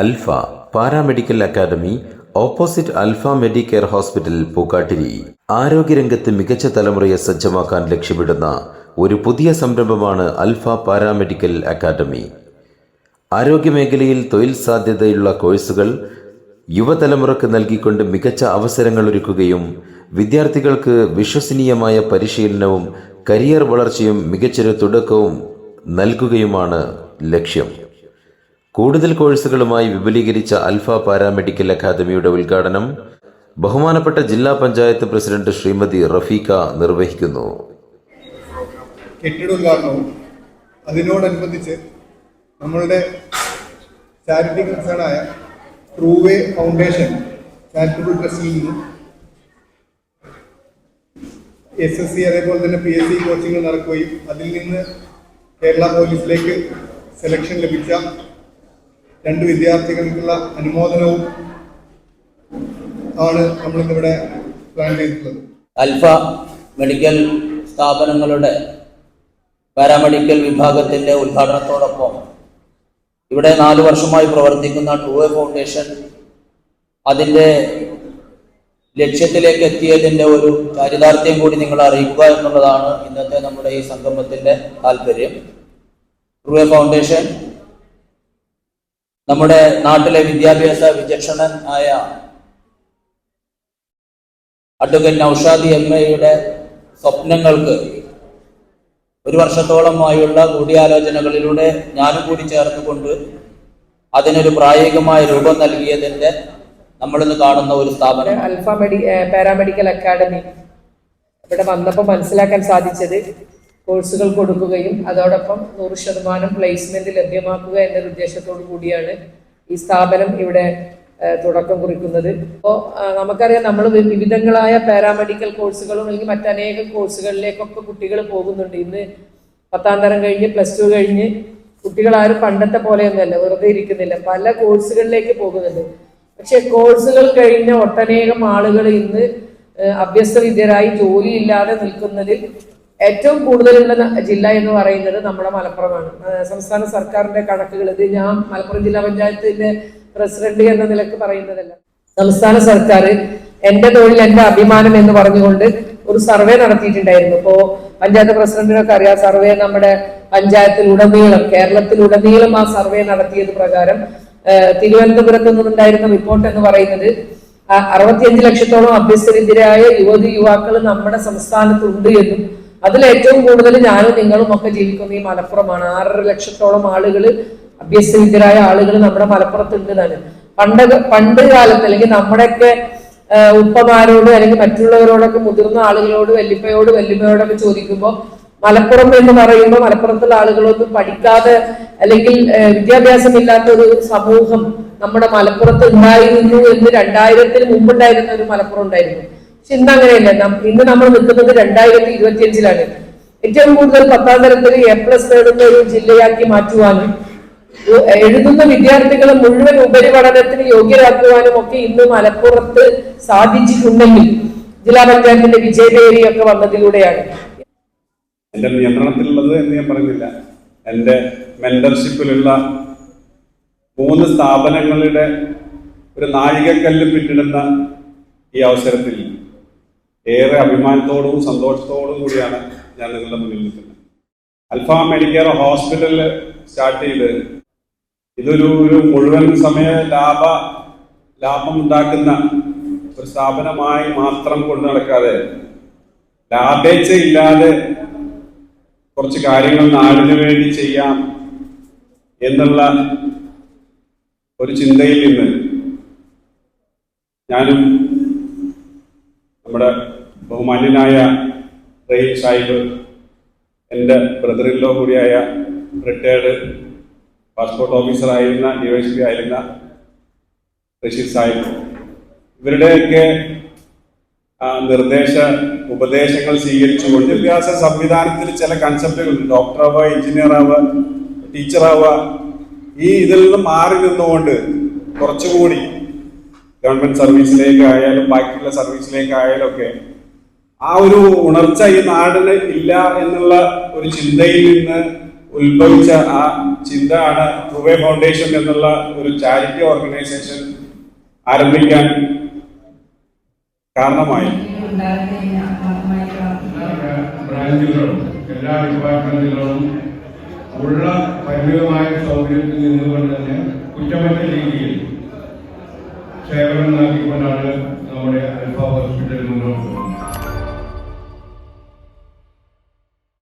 Alpha paramedical academy opposite Alpha Medicare hospital Pookkattiri. ആരോഗ്യരംഗത്ത് മികച്ച തലമുറയെ സജ്ജമാക്കാൻ ലക്ഷ്യമിടുന്ന ഒരു പുതിയ സംരംഭമാണ് അൽഫ പാരാമെഡിക്കൽ അക്കാദമി. ആരോഗ്യമേഖലയിൽ തൊഴിൽ സാധ്യതയുള്ള കോഴ്സുകൾ യുവതലമുറക്ക് നൽകിക്കൊണ്ട് മികച്ച അവസരങ്ങൾ ഒരുക്കുകയും വിദ്യാർത്ഥികൾക്ക് വിശ്വസനീയമായ പരിശീലനവും കരിയർ വളർച്ചയും മികച്ചൊരു തുടക്കവും നൽകുകയുമാണ് ലക്ഷ്യം. കൂടുതൽ കോഴ്സുകളുമായി വിപുലീകരിച്ച അൽഫ പാരാമെഡിക്കൽ അക്കാദമിയുടെ ഉദ്ഘാടനം ബഹുമാനപ്പെട്ട ജില്ലാ പഞ്ചായത്ത് പ്രസിഡന്റ് ശ്രീമതി റഫീഖ നിർവഹിക്കുന്നു. കെട്ടിടോദ്ഘാടനവും അതിനോടനുബന്ധിച്ച് നമ്മളുടെ ചാരിറ്റി കൺസേണായ ട്രൂവേ ഫൗണ്ടേഷൻ ചാരിറ്റബിൾ ട്രസ്റ്റിൽ നിന്നും എസ് എസ് സി അതേപോലെ തന്നെ പി എസ് സി കോച്ചിങ് നടക്കുകയും അതിൽ നിന്ന് കേരള പോലീസിലേക്ക് സെലക്ഷൻ ലഭിച്ച രണ്ട് വിദ്യാർത്ഥികൾക്കുള്ള അനുമോദനവും ആണ് നമ്മളിന്നിവിടെ പ്ലാൻ ചെയ്തിട്ടുള്ളത്. അൽഫ മെഡിക്കൽ സ്ഥാപനങ്ങളുടെ പാരാമെഡിക്കൽ വിഭാഗത്തിന്റെ ഉദ്ഘാടനത്തോടൊപ്പം ഇവിടെ നാല് വർഷമായി പ്രവർത്തിക്കുന്ന ടൂവേ ഫൗണ്ടേഷൻ അതിന്റെ ലക്ഷ്യത്തിലേക്ക് എത്തിയതിന്റെ ഒരു ചാരിതാർത്ഥ്യം കൂടി നിങ്ങളെ അറിയിക്കുക എന്നുള്ളതാണ് ഇന്നത്തെ നമ്മുടെ ഈ സംഗമത്തിന്റെ താല്പര്യം. ടൂവേ ഫൗണ്ടേഷൻ നമ്മുടെ നാട്ടിലെ വിദ്യാഭ്യാസ വിചക്ഷണൻ ആയ അഡ്വക്കേറ്റ് നൌഷാദി എം എയുടെ സ്വപ്നങ്ങൾക്ക് ഒരു വർഷത്തോളമായുള്ള കൂടിയാലോചനകളിലൂടെ ഞാനും കൂടി ചേർന്നുകൊണ്ട് അതിനൊരു പ്രായോഗികമായ രൂപം നൽകിയതിന്റെ നമ്മളിന്ന് കാണുന്ന ഒരു സ്ഥാപനം. Alpha Medi Paramedical Academy. ഇവിടെ വന്നപ്പോൾ മനസ്സിലാക്കാൻ സാധിച്ചത് കോഴ്സുകൾ കൊടുക്കുകയും അതോടൊപ്പം നൂറ് ശതമാനം പ്ലേസ്മെന്റ് ലഭ്യമാക്കുക എന്നൊരു ഉദ്ദേശത്തോടു കൂടിയാണ് ഈ സ്ഥാപനം ഇവിടെ തുടക്കം കുറിക്കുന്നത്. അപ്പോൾ നമുക്കറിയാം നമ്മൾ വിവിധങ്ങളായ പാരാമെഡിക്കൽ കോഴ്സുകളും അല്ലെങ്കിൽ മറ്റനേകം കോഴ്സുകളിലേക്കൊക്കെ കുട്ടികൾ പോകുന്നുണ്ട്. ഇന്ന് പത്താം തരം കഴിഞ്ഞ് പ്ലസ് ടു കഴിഞ്ഞ് കുട്ടികളാരും പണ്ടത്തെ പോലെയൊന്നുമല്ല വെറുതെ ഇരിക്കുന്നില്ല. പല കോഴ്സുകളിലേക്ക് പോകുന്നുണ്ട്. പക്ഷെ കോഴ്സുകൾ കഴിഞ്ഞ ഒട്ടനേകം ആളുകൾ ഇന്ന് അഭ്യസ്ത അഭ്യസ്തവിദ്യരായി ജോലിയില്ലാതെ നിൽക്കുന്നതിൽ ഏറ്റവും കൂടുതലുള്ള ജില്ല എന്ന് പറയുന്നത് നമ്മുടെ മലപ്പുറമാണ്. സംസ്ഥാന സർക്കാരിന്റെ കണക്കുകൾ ഇത് ഞാൻ മലപ്പുറം ജില്ലാ പഞ്ചായത്തിന്റെ പ്രസിഡന്റ് എന്ന നിലയ്ക്ക് പറയുന്നതല്ല. സംസ്ഥാന സർക്കാർ എന്റെ തൊഴിൽ എന്റെ അഭിമാനം എന്ന് പറഞ്ഞുകൊണ്ട് ഒരു സർവേ നടത്തിയിട്ടുണ്ടായിരുന്നു. ഇപ്പോ പഞ്ചായത്ത് പ്രസിഡന്റിനൊക്കെ അറിയാം സർവേ നമ്മുടെ പഞ്ചായത്തിലുടനീളം കേരളത്തിലുടനീളം ആ സർവേ നടത്തിയത് പ്രകാരം തിരുവനന്തപുരത്ത് നിന്നുണ്ടായിരുന്ന റിപ്പോർട്ട് എന്ന് പറയുന്നത് അറുപത്തിയഞ്ച് ലക്ഷത്തോളം അഭ്യസ്തരെതിരായ യുവതി യുവാക്കൾ നമ്മുടെ സംസ്ഥാനത്തുണ്ട് എന്നും അതിൽ ഏറ്റവും കൂടുതൽ ഞാനും നിങ്ങളും ഒക്കെ ജീവിക്കുന്ന ഈ മലപ്പുറമാണ്. ആറര ലക്ഷത്തോളം ആളുകൾ അഭ്യസ്തവിദ്യരായ ആളുകൾ നമ്മുടെ മലപ്പുറത്തുണ്ട് തന്നെ പണ്ട് പണ്ട് കാലത്ത് അല്ലെങ്കിൽ നമ്മുടെയൊക്കെ ഉപ്പമാരോട് അല്ലെങ്കിൽ മറ്റുള്ളവരോടൊക്കെ മുതിർന്ന ആളുകളോട് വല്യപ്പയോട് വല്യമ്മയോടൊക്കെ ചോദിക്കുമ്പോൾ മലപ്പുറം എന്ന് പറയുമ്പോൾ മലപ്പുറത്തുള്ള ആളുകളൊന്നും പഠിക്കാതെ അല്ലെങ്കിൽ വിദ്യാഭ്യാസം ഇല്ലാത്ത ഒരു സമൂഹം നമ്മുടെ മലപ്പുറത്ത് ഉണ്ടായിരുന്നു എന്ന് രണ്ടായിരത്തിന് മുമ്പുണ്ടായിരുന്ന ഒരു മലപ്പുറം ഉണ്ടായിരുന്നു. ഇന്ന് അങ്ങനെയല്ല. ഇന്ന് നമ്മൾ നിൽക്കുന്നത് രണ്ടായിരത്തി ഇരുപത്തി അഞ്ചിലാണ് ഏറ്റവും കൂടുതൽ പത്താം തരത്തിൽ എ പ്ലസ് നേടുന്ന ഒരു ജില്ലയാക്കി മാറ്റുവാനും എഴുതുന്ന വിദ്യാർത്ഥികളെ മുഴുവൻ ഉപരിപഠനത്തിന് യോഗ്യരാക്കുവാനും ഒക്കെ ഇന്ന് മലപ്പുറത്ത് സാധിച്ചിട്ടുണ്ടെങ്കിൽ ജില്ലാ പഞ്ചായത്തിന്റെ വിജയപേരിയൊക്കെ വന്നതിലൂടെയാണ്. എന്റെ നിയന്ത്രണത്തിലുള്ളത് എന്ന് ഞാൻ പറയുന്നില്ല. എന്റെ മെന്റർഷിപ്പിലുള്ള മൂന്ന് സ്ഥാപനങ്ങളുടെ ഒരു നാഴികക്കല്ല് പിന്നിടുന്ന ഈ അവസരത്തിൽ ഏറെ അഭിമാനത്തോടും സന്തോഷത്തോടും കൂടിയാണ് ഞാൻ നിങ്ങളുടെ മുന്നിൽ നിൽക്കുന്നത്. അൽഫ മെഡിക്കെയർ ഹോസ്പിറ്റലിൽ സ്റ്റാർട്ട് ചെയ്ത് ഇതൊരു ഒരു മുഴുവൻ സമയ ലാഭ ലാഭം ഉണ്ടാക്കുന്ന ഒരു സ്ഥാപനമായി മാത്രം കൊണ്ടു നടക്കാതെ ലാഭേച്ഛ ഇല്ലാതെ കുറച്ച് കാര്യങ്ങൾ നാടിനു വേണ്ടി ചെയ്യാം എന്നുള്ള ഒരു ചിന്തയിൽ നിന്ന് ഞാനും നമ്മുടെ ബഹുമാന്യനായ റെയിൽ സാഹിബ് എന്റെ ബ്രദറിലോ കൂടിയായ റിട്ടയർഡ് പാസ്പോർട്ട് ഓഫീസറായിരുന്ന ഡി വൈ പി ആയിരുന്ന റഷീദ് സാഹിബ്. ഇവരുടെയൊക്കെ നിർദ്ദേശ ഉപദേശങ്ങൾ സ്വീകരിച്ചുകൊണ്ട് വിദ്യാഭ്യാസ സംവിധാനത്തിൽ ചില എഞ്ചിനീയർ ആവുക ടീച്ചർ ആവുക ഈ ഇതിൽ നിന്ന് മാറി നിന്നുകൊണ്ട് കുറച്ചുകൂടി ഗവൺമെന്റ് സർവീസിലേക്കായാലും ബാക്കിയുള്ള സർവീസിലേക്കായാലും ഒക്കെ ആ ഒരു ഉണർച്ച ഈ നാടിന് ഇല്ല എന്നുള്ള ഒരു ചിന്തയിൽ നിന്ന് ഉത്ഭവിച്ച ആ ചിന്ത ആണ് റുവേ ഫൗണ്ടേഷൻ എന്നുള്ള ഒരു ചാരിറ്റി ഓർഗനൈസേഷൻ ആരംഭിക്കാൻ കാരണമായി. ബ്രാഞ്ചുകളും എല്ലാ ഡിപ്പാർട്ട്മെന്റുകളും ഉള്ള പരിമിതമായ സൗകര്യത്തിൽ നിന്നുകൊണ്ട് തന്നെ കുറ്റമറ്റ രീതിയിൽ സേവനം നൽകിക്കൊണ്ടാണ് നമ്മുടെ അൽഫ ഹോസ്പിറ്റൽ